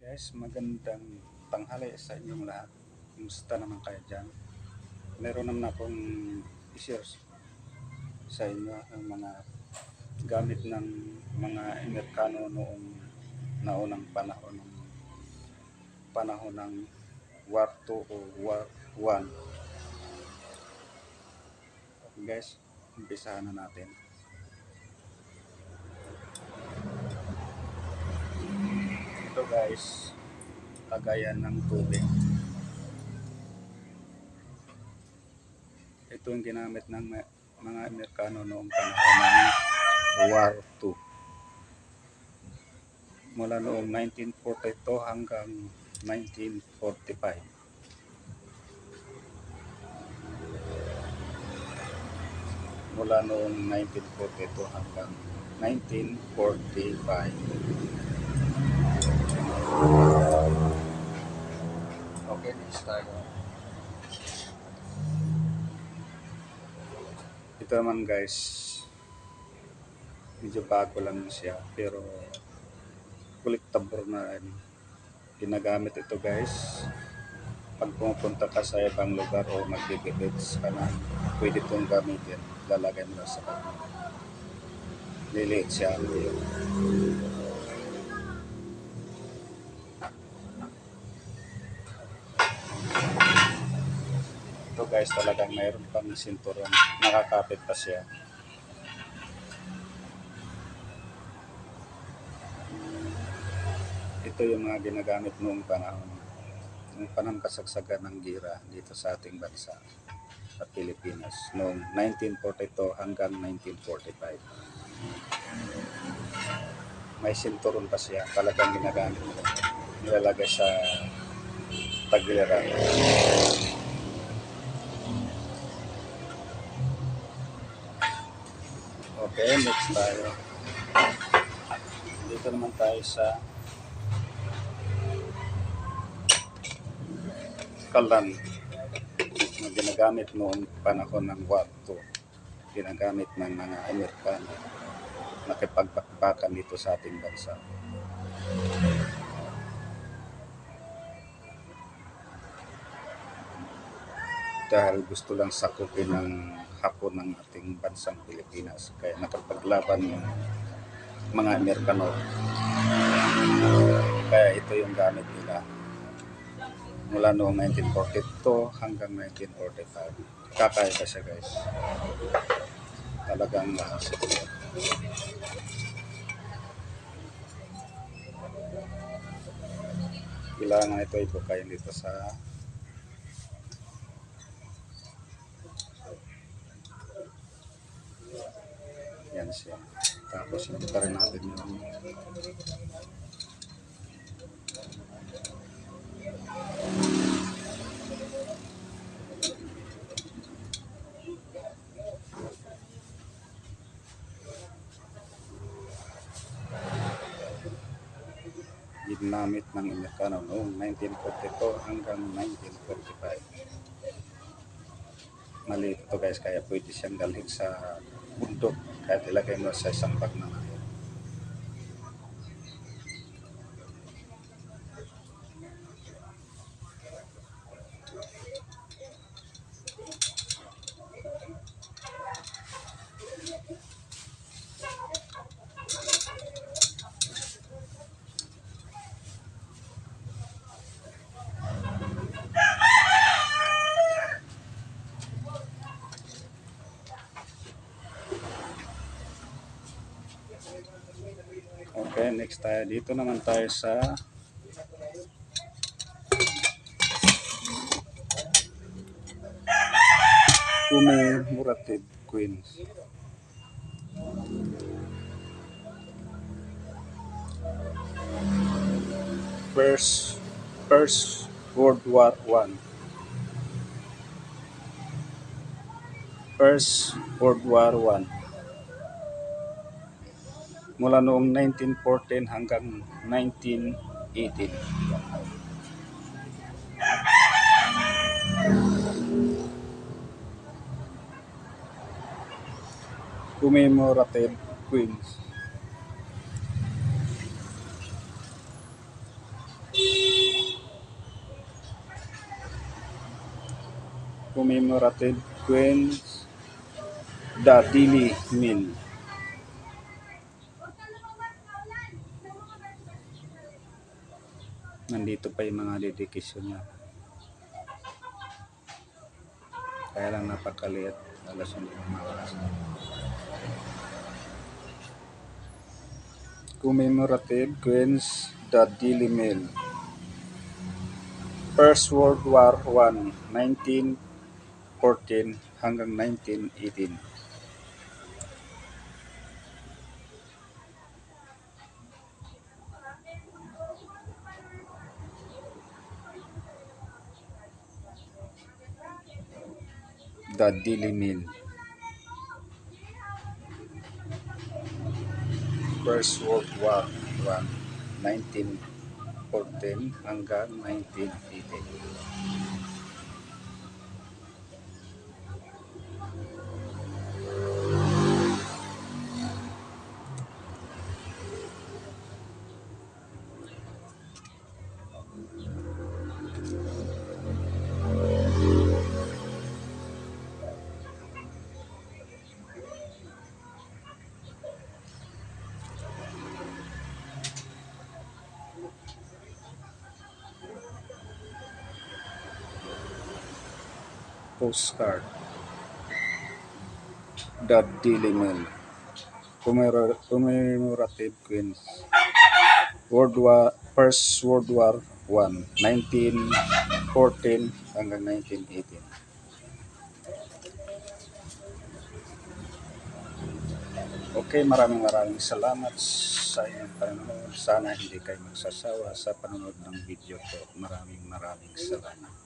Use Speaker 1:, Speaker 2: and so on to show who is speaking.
Speaker 1: Guys, magandang tanghali sa inyong lahat. Kumusta naman kayo dyan? Meron naman akong i-share sa inyo ang mga gamit ng mga Amerikano noong naunang panahon ng panahon ng War 2 o War 1. Okay guys, umpisahan na natin. Ito guys, lagayan ng tubig. Ito yung ginamit ng mga Amerikano noong panahon ng War II. Mula noong 1942 hanggang 1945. Mula noong 1942 hanggang 1945. Okay, next tayo. Ito naman guys, medyo bago lang siya, pero collectible na rin. Ginagamit ito guys, pag pumupunta ka sa ibang lugar o magbibibits ka na, pwede itong gamitin. Lalagay mo lang sa kanya. Liliit siya. Ito guys, talagang mayroon pang sinturon. Nakakapit pa siya. Ito yung mga ginagamit noong panahon. Noong panahon kasagsagan ng gira dito sa ating bansa sa Pilipinas noong 1942 hanggang 1945. May sinturon pa siya, talagang ginagamit. Nilalagay sa tagiliran. Okay, next tayo. Dito naman tayo sa kalan na ginagamit noong panahon ng II. Ginagamit ng mga Amerikano nakipagpakbakan dito sa ating bansa. Dahil gusto lang sakupin ng hapon ng ating bansang Pilipinas. Kaya nakapaglaban yung mga Amerikano. Kaya ito yung gamit nila mula noong 1942 hanggang 1945. Kakaiba siya guys. Talagang uh, kailangan ito ibukayin dito sa siya. Tapos ibuka rin natin yung ginamit ng Amerikano noong 1942 hanggang 1945. Maliit ito guys, kaya pwede siyang dalhin sa bundok kahit ilagay mo sa isang bag na Okay, next tayo. Dito naman tayo sa commemorative queens. First, First World War One. First World War One mula noong 1914 hanggang 1918. Commemorative Queens commemorative Queens Dadili Mill Nandito pa yung mga dedikasyon niya. Kaya lang napakaliit. Alas hindi makalas. Commemorative Queens the Dili Mill. First World War I, 1914 hanggang 1918. The Dili Mill. First World War I, 1914 hanggang 1918. Postcard. The Daily Mail. Commemora- Commemorative Queens. World War First World War I, 1914 hanggang 1918. Okay, maraming maraming salamat sa inyong panonood. Sana hindi kayo magsasawa sa panonood ng video ko. Maraming maraming salamat.